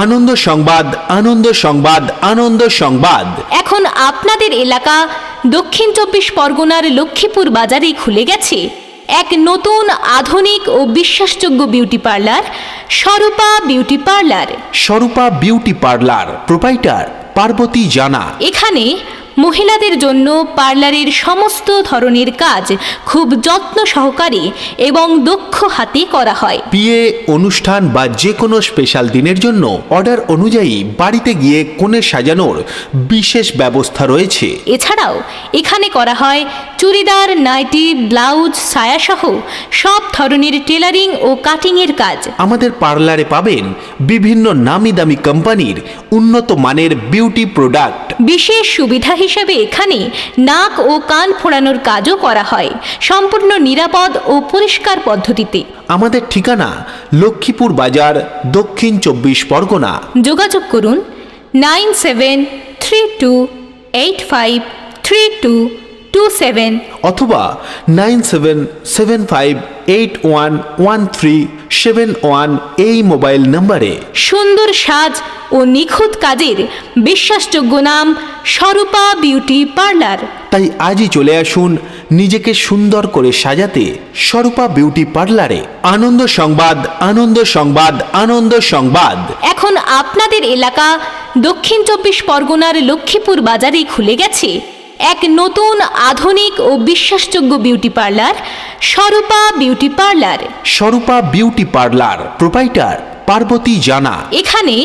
আনন্দ সংবাদ আনন্দ সংবাদ আনন্দ সংবাদ। এখন আপনাদের এলাকা দক্ষিণ চব্বিশ পরগনার লক্ষ্মীপুর বাজারে খুলে গেছে এক নতুন আধুনিক ও বিশ্বাসযোগ্য beauty parlour Swarupa beauty parlour Swarupa beauty parlour proprietor Parbati Jana. এখানে মহিলাদের জন্য পার্লারের সমস্ত ধরনের কাজ খুব যত্ন সহকারে এবং দক্ষ হাতে করা হয়। বিয়ে অনুষ্ঠান বা যে কোনো স্পেশাল দিনের জন্য অর্ডার অনুযায়ী বাড়িতে গিয়ে কোণে সাজানোর বিশেষ ব্যবস্থা রয়েছে। এছাড়াও এখানে করা হয় চুড়িদার নাইটি ব্লাউজ সায়াসহ সব ধরনের টেলারিং ও কাটিংয়ের কাজ। আমাদের পার্লারে পাবেন বিভিন্ন নামি দামি কোম্পানির উন্নত মানের বিউটি প্রোডাক্ট বিশেষ সুবিধা হিসেবে এখানে নাক ও কান ফোড়ানোর কাজও করা হয় সম্পূর্ণ নিরাপদ ও পরিষ্কার পদ্ধতিতে। আমাদের ঠিকানা লক্ষ্মীপুর বাজার দক্ষিণ চব্বিশ পরগনা। যোগাযোগ করুন nine seven three two eight five three two two seven অথবা nine seven seven five eight one one three seven one এই মোবাইল নম্বরে। সুন্দর সাজ ও নিখুঁত কাজের বিশ্বাসযোগ্য নাম স্বরূপা বিউটি পার্লার। তাই আজই চলে আসুন নিজেকে সুন্দর করে সাজাতে স্বরূপা বিউটি পার্লারে। আনন্দ সংবাদ আনন্দ সংবাদ আনন্দ সংবাদ। এখন আপনাদের এলাকা দক্ষিণ চব্বিশ পরগনার লক্ষ্মীপুর বাজারেই খুলে গেছে। এক নতুন আধুনিক ও বিশ্বাসযোগ্য beauty parlour Swarupa beauty parlour Swarupa beauty parlour proprietor Parbati Jana. এখানে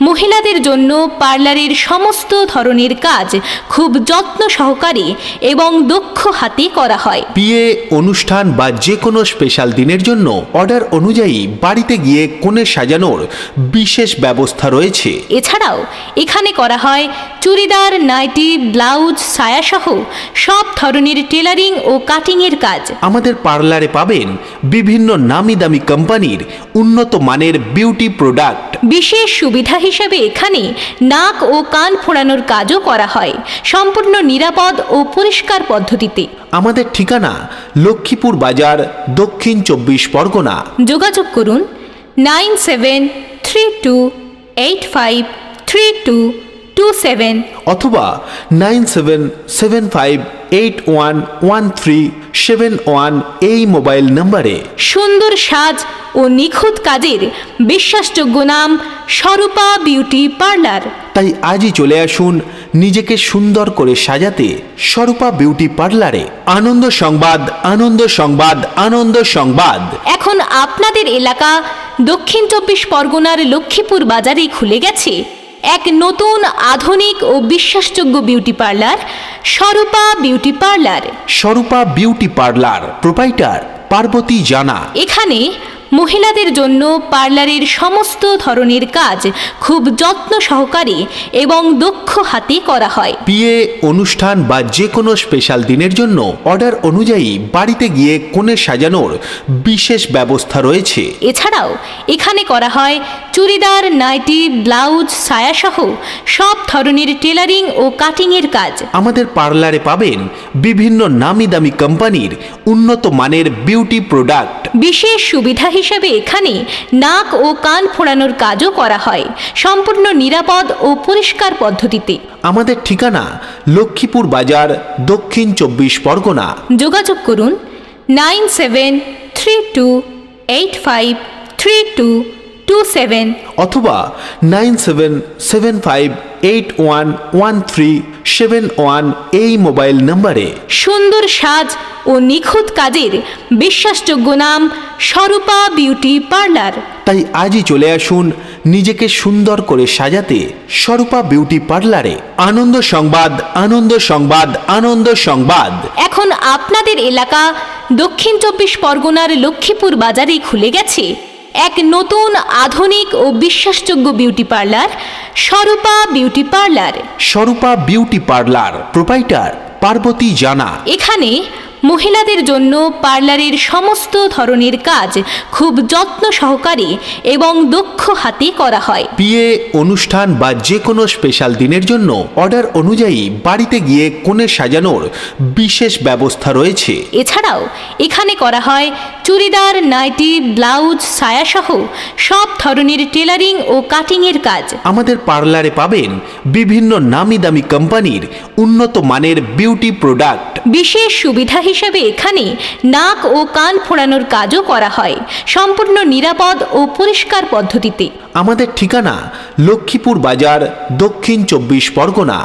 মহিলাদের জন্য পার্লারের সমস্ত ধরনের কাজ খুব যত্ন সহকারে এবং দক্ষ হাতে করা হয়। বিয়ে অনুষ্ঠান বা যে কোনো স্পেশাল দিনের জন্য অর্ডার অনুযায়ী বাড়িতে গিয়ে কোণে সাজানোর বিশেষ ব্যবস্থা রয়েছে। এছাড়াও এখানে করা হয় চুড়িদার নাইটি ব্লাউজ সায়াসহ সব ধরনের টেলারিং ও কাটিংয়ের কাজ। আমাদের পার্লারে পাবেন বিভিন্ন নামি দামি কোম্পানির উন্নত মানের বিউটি প্রোডাক্ট বিশেষ সুবিধা হিসেবে এখানে নাক ও কান ফোড়ানোর কাজও করা হয় সম্পূর্ণ নিরাপদ ও পরিষ্কার পদ্ধতিতে। আমাদের ঠিকানা লক্ষ্মীপুর বাজার দক্ষিণ চব্বিশ পরগনা। যোগাযোগ করুন nine seven three two eight five three two two seven অথবা nine seven seven five eight one one three seven one এই মোবাইল নম্বরে। সুন্দর সাজ ও নিখুঁত কাজের বিশ্বাসযোগ্য নাম স্বরূপা বিউটি পার্লার। তাই আজই চলে আসুন নিজেকে সুন্দর করে সাজাতে স্বরূপা বিউটি পার্লারে। আনন্দ সংবাদ আনন্দ সংবাদ আনন্দ সংবাদ। এখন আপনাদের এলাকা দক্ষিণ চব্বিশ পরগনার লক্ষ্মীপুর বাজারেই খুলে গেছে। এক নতুন আধুনিক ও বিশ্বাসযোগ্য beauty parlour Swarupa beauty parlour Swarupa beauty parlour proprietor Parbati Jana. এখানে মহিলাদের জন্য পার্লারের সমস্ত ধরনের কাজ খুব যত্ন সহকারে এবং দক্ষ হাতে করা হয়। বিয়ে অনুষ্ঠান বা যে কোনো স্পেশাল দিনের জন্য অর্ডার অনুযায়ী বাড়িতে গিয়ে কোণে সাজানোর বিশেষ ব্যবস্থা রয়েছে। এছাড়াও এখানে করা হয় চুড়িদার নাইটি ব্লাউজ সায়াসহ সব ধরনের টেলারিং ও কাটিংয়ের কাজ। আমাদের পার্লারে পাবেন বিভিন্ন নামি দামি কোম্পানির উন্নত মানের বিউটি প্রোডাক্ট বিশেষ সুবিধা হিসেবে এখানে নাক ও কান ফোড়ানোর কাজও করা হয় সম্পূর্ণ নিরাপদ ও পরিষ্কার পদ্ধতিতে। আমাদের ঠিকানা লক্ষ্মীপুর বাজার দক্ষিণ চব্বিশ পরগনা। যোগাযোগ করুন nine seven three two eight five three two two seven অথবা nine seven seven five eight one one three seven one এই মোবাইল নম্বরে। সুন্দর সাজ ও নিখুঁত কাজের বিশ্বাসযোগ্য নাম স্বরূপা বিউটি পার্লার। তাই আজই চলে আসুন নিজেকে সুন্দর করে সাজাতে স্বরূপা বিউটি পার্লারে। আনন্দ সংবাদ আনন্দ সংবাদ আনন্দ সংবাদ। এখন আপনাদের এলাকা দক্ষিণ চব্বিশ পরগনার লক্ষ্মীপুর বাজারে খুলে গেছে। এক নতুন আধুনিক ও বিশ্বাসযোগ্য beauty parlour Swarupa beauty parlour Swarupa beauty parlour proprietor Parbati Jana. এখানে মহিলাদের জন্য পার্লারের সমস্ত ধরনের কাজ খুব যত্ন সহকারে এবং দক্ষ হাতে করা হয়। বিয়ে অনুষ্ঠান বা যে কোনো স্পেশাল দিনের জন্য অর্ডার অনুযায়ী বাড়িতে গিয়ে কোণে সাজানোর বিশেষ ব্যবস্থা রয়েছে। এছাড়াও এখানে করা হয় চুড়িদার নাইটি ব্লাউজ সায়াসহ সব ধরনের টেলারিং ও কাটিংয়ের কাজ। আমাদের পার্লারে পাবেন বিভিন্ন নামি দামি কোম্পানির উন্নত মানের বিউটি প্রোডাক্ট। বিশেষ সুবিধা হিসেবে এখানে নাক ও কান ফোড়ানোর কাজও করা হয়, সম্পূর্ণ নিরাপদ ও পরিষ্কার পদ্ধতিতে। আমাদের ঠিকানা লক্ষ্মীপুর বাজার, দক্ষিণ চব্বিশ পরগনা।